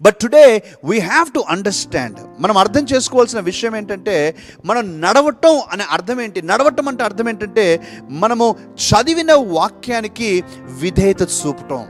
But today we have to understand మనం అర్థం చేసుకోవాల్సిన విషయం ఏంటంటే మనం నడవటం అనే అర్థం ఏంటి? నడవటం అంటే అర్థం ఏంటంటే మనము చదివిన వాక్యానికి విధేయత చూపటం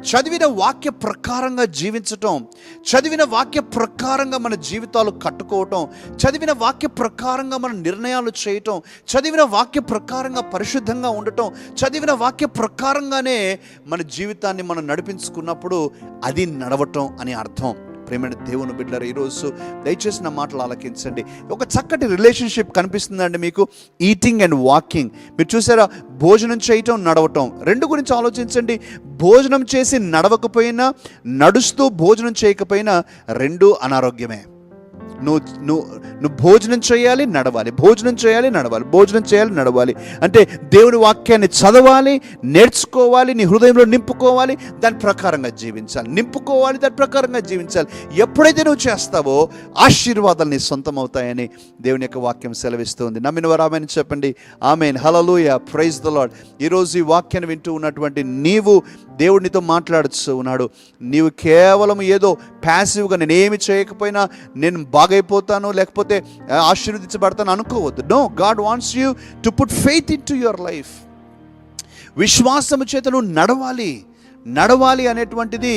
చదివిన వాక్య ప్రకారంగా జీవించటం చదివిన వాక్య ప్రకారంగా మన జీవితాలు కట్టుకోవటం చదివిన వాక్య ప్రకారంగా మన నిర్ణయాలు చేయటం చదివిన వాక్య ప్రకారంగా పరిశుద్ధంగా ఉండటం చదివిన వాక్య ప్రకారంగానే మన జీవితాన్ని మనం నడిపించుకున్నప్పుడు అది నడవటం అని అర్థం. ప్రేమైన దేవుని బిడ్డలారు ఈరోజు దయచేసి నా మాటలు ఆలకించండి. ఒక చక్కటి రిలేషన్షిప్ కనిపిస్తుందండి మీకు. ఈటింగ్ అండ్ వాకింగ్ మీరు చూసారా? భోజనం చేయటం నడవటం. రెండు గురించి ఆలోచించండి. భోజనం చేసి నడవకపోయినా నడుస్తూ భోజనం చేయకపోయినా రెండు అనారోగ్యమే. నువ్వు నువ్వు నువ్వు భోజనం చేయాలి నడవాలి. భోజనం చేయాలి నడవాలి. భోజనం చేయాలి నడవాలి. అంటే దేవుని వాక్యాన్ని చదవాలి నేర్చుకోవాలి నీ హృదయంలో నింపుకోవాలి దాని ప్రకారంగా జీవించాలి. నింపుకోవాలి దాని ప్రకారంగా జీవించాలి. ఎప్పుడైతే నువ్వు చేస్తావో ఆశీర్వాదాలు నీ సొంతం అవుతాయని దేవుని యొక్క వాక్యం సెలవిస్తుంది. నమ్మిన వారు ఆమెను చెప్పండి. Amen. Hallelujah praise the lord ఈరోజు ఈ వాక్యాన్ని వింటూ ఉన్నటువంటి నీవు దేవుడినితో మాట్లాడుతూ ఉన్నాడు. నీవు కేవలం ఏదో ప్యాసివ్గా నేనేమి చేయకపోయినా నేను బాగైపోతాను లేకపోతే ఆశీర్వదించబడతాను అనుకోవద్దు. No God wants you to put faith in to your life విశ్వాసము చేత నువ్వు నడవాలి. నడవాలి అనేటువంటిది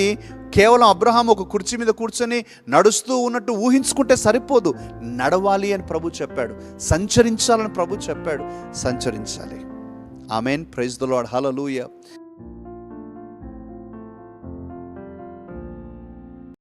కేవలం అబ్రహాం ఒక కుర్చీ మీద కూర్చొని నడుస్తూ ఉన్నట్టు ఊహించుకుంటే సరిపోదు. నడవాలి అని ప్రభు చెప్పాడు. సంచరించాలని ప్రభు చెప్పాడు. సంచరించాలి. Amen praise the lord hallelujah